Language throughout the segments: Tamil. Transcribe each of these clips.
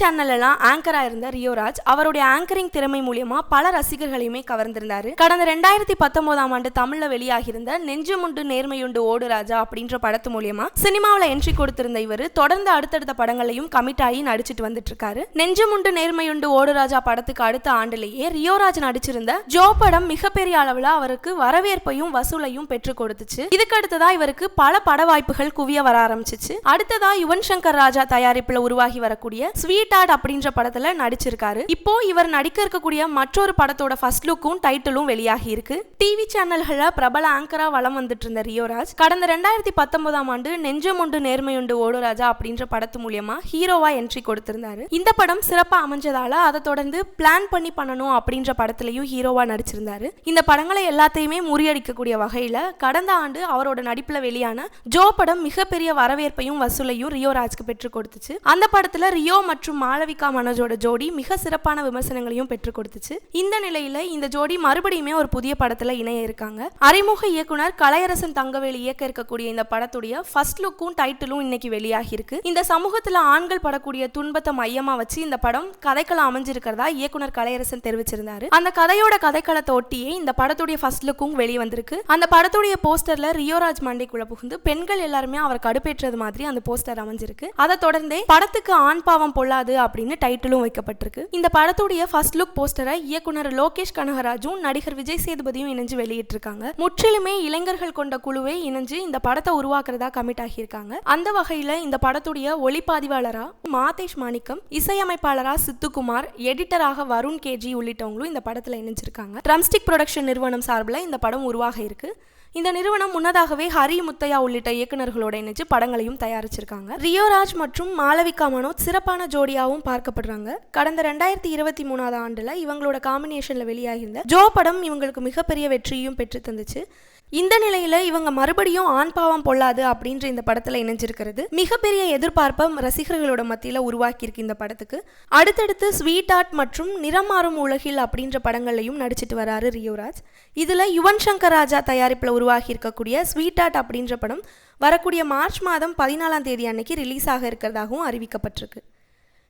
சேனல்லாம் எல்லாம் ஆங்கரா இருந்த ரியோராஜ் அவருடைய ஆங்கரிங் திறமை மூலியமா பல ரசிகர்களையுமே கவர்ந்திருந்தாரு. கடந்த ரெண்டாயிரத்தி பத்தொன்பதாம் ஆண்டு தமிழ்ல வெளியாகியிருந்த நெஞ்சுமுண்டு நேர்மையுண்டு ஓடு ராஜா அப்படின்ற படத்து மூலியமா சினிமாவில் என்ட்ரி கொடுத்திருந்த இவர் தொடர்ந்து அடுத்தடுத்த படங்களையும் கமிட் ஆகி நடிச்சிட்டு வந்துட்டு இருக்காரு நெஞ்சுமுண்டு நேர்மையுண்டு ஓடு ராஜா படத்துக்கு அடுத்த ஆண்டுலேயே ரியோராஜ் நடிச்சிருந்த ஜோ படம் மிகப்பெரிய அளவில் அவருக்கு வரவேற்பையும் வசூலையும் பெற்றுக் கொடுத்துச்சு. இதுக்கடுத்ததா இவருக்கு பல பட வாய்ப்புகள் குவிய வர ஆரம்பிச்சிச்சு. அடுத்ததா யுவன் சங்கர் ராஜா தயாரிப்புல உருவாகி வரக்கூடிய ஸ்வீட் ஆட் அப்படின்ற படத்துல நடிச்சிருக்காரு. இப்போ இவர் நடிக்க இருக்கக்கூடிய மற்றொரு படத்தோட ஃபர்ஸ்ட் லுக்கும் டைட்டிலும் வெளியாகி இருக்கு. டிவி சேனல்கள்ல பிரபல ஆங்கரா வலம் வந்துட்டு இருந்த ரியோராஜ் கடந்த ரெண்டாயிரத்தி பத்தொன்பதாம் ஆண்டு நெஞ்சமுண்டு நேர்மையுண்டு ஓடுராஜா அப்படின்ற படத்து மூலியமா ஹீரோவா என்ட்ரி கொடுத்திருந்தாரு. இந்த படம் சிறப்பா அமைஞ்சதால அதை தொடர்ந்து பிளான் பண்ணி பண்ணணும் அப்படின்ற படத்திலையும் ஹீரோவா நடிச்சிருந்தாரு. இந்த படங்களை எல்லாத்தையுமே முறியடிக்கக்கூடிய வகையில கடந்த ஆண்டு அவரோட நடிப்புல வெளியான ஜோ படம் மிகப்பெரிய வரவேற்பையும் வசூலையும் ரியோ ராஜ்க்கு பெற்றுக் கொடுத்துச்சு. அந்த படத்துல ரியோ மற்றும் மாளவிகா மனோஜோட ஜோடி மிக சிறப்பான விமர்சனங்களையும் பெற்றுக் கொடுத்துச்சு. இந்த நிலையில இந்த ஜோடி மறுபடியுமே ஒரு புதிய படத்துல இணைய இருக்காங்க. அறிமுக இயக்குனர் கலையரசன் தங்கவேலி இயக்க இருக்கக்கூடிய இந்த படத்துடைய ஃபர்ஸ்ட் லுக்கும் டைட்டிலும் இன்னைக்கு வெளியாகி இருக்கு இந்த சமூகத்துல ஆண்கள் படக்கூடிய துன்பத்தை மையமா வச்சு இந்த படம் கதைக்களம் அமைஞ்சிருக்கிறதா இயக்குனர் கலையரசன் தெரிவிச்சிருந்தாரு. அந்த கதையோட கதைக்களத்தை ஒட்டியே இந்த படத்துடைய ஃபர்ஸ்ட் லுக்கும் வெளியே வந்திருக்கு அந்த படத்துடைய போஸ்டர்ல ரியோராஜ் மண்டைக்குள்ள புகுந்து பெண்கள் எல்லாருமே அவர் கடுப்பேற்றது மாதிரி அந்த போஸ்டர் அமைஞ்சிருக்கு. அதை தொடர்ந்தே படத்துக்கு ஆண் பாவம் பொல்லாது கூடாது அப்படின்னு டைட்டிலும் வைக்கப்பட்டிருக்கு. இந்த படத்துடைய ஃபர்ஸ்ட் லுக் போஸ்டரை இயக்குனர் லோகேஷ் கனகராஜும் நடிகர் விஜய் சேதுபதியும் இணைஞ்சு வெளியிட்டிருக்காங்க. முற்றிலுமே இளைஞர்கள் கொண்ட குழுவை இணைஞ்சு இந்த படத்தை உருவாக்குறதா கமிட் ஆகியிருக்காங்க. அந்த வகையில இந்த படத்துடைய ஒளிப்பதிவாளரா மாதேஷ் மாணிக்கம் இசையமைப்பாளரா சித்துக்குமார் எடிட்டராக வருண் கேஜி உள்ளிட்டவங்களும் இந்த படத்துல இணைஞ்சிருக்காங்க. ட்ரம்ஸ்டிக் ப்ரொடக்ஷன் நிறுவனம் சார்பில் இந்த படம் உருவாக இருக்கு. இந்த நிறுவனம் முன்னதாகவே ஹரி முத்தையா உள்ளிட்ட இயக்குநர்களோட இணைச்சு படங்களையும் தயாரிச்சிருக்காங்க. ரியோராஜ் மற்றும் மாளவிகா மனோத் சிறப்பான ஜோடியாகவும் பார்க்கப்படுறாங்க. கடந்த ரெண்டாயிரத்தி இருபத்தி மூணாவது ஆண்டுல இவங்களோட காம்பினேஷன்ல வெளியாகியிருந்த ஜோ படம் இவங்களுக்கு மிகப்பெரிய வெற்றியும் பெற்று தந்துச்சு. இந்த நிலையில இவங்க மறுபடியும் ஆண் பாவம் பொல்லாது அப்படின்ற இந்த படத்துல இணைஞ்சிருக்கிறது. மிகப்பெரிய எதிர்பார்ப்பை ரசிகர்களோட மத்தியில உருவாக்கியிருக்கு இந்த படத்துக்கு. அடுத்தடுத்து ஸ்வீட் ஆர்ட் மற்றும் நிறம் மாறும் உலகில் அப்படின்ற படங்கள்லையும் நடிச்சிட்டு வராரு ரியோராஜ். இதுல யுவன் சங்கர் ராஜா தயாரிப்புல உருவாகி இருக்கக்கூடிய ஸ்வீட் ஆர்ட் அப்படின்ற படம் வரக்கூடிய மார்ச் மாதம் பதினாலாம் தேதி அன்னைக்கு ரிலீஸ் ஆக இருக்கிறதாகவும் அறிவிக்கப்பட்டிருக்கு.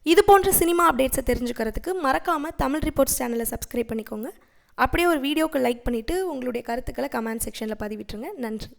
இது போன்ற சினிமா அப்டேட்ஸை தெரிஞ்சுக்கிறதுக்கு மறக்காமல் தமிழ் ரிப்போர்ட்ஸ் சேனலை சப்ஸ்கிரைப் பண்ணிக்கோங்க. அப்படியே ஒரு வீடியோக்கு லைக் பண்ணிவிட்டு உங்களுடைய கருத்துக்களை கமெண்ட் செக்ஷனில் பதிவிட்டுருங்க. நன்றி.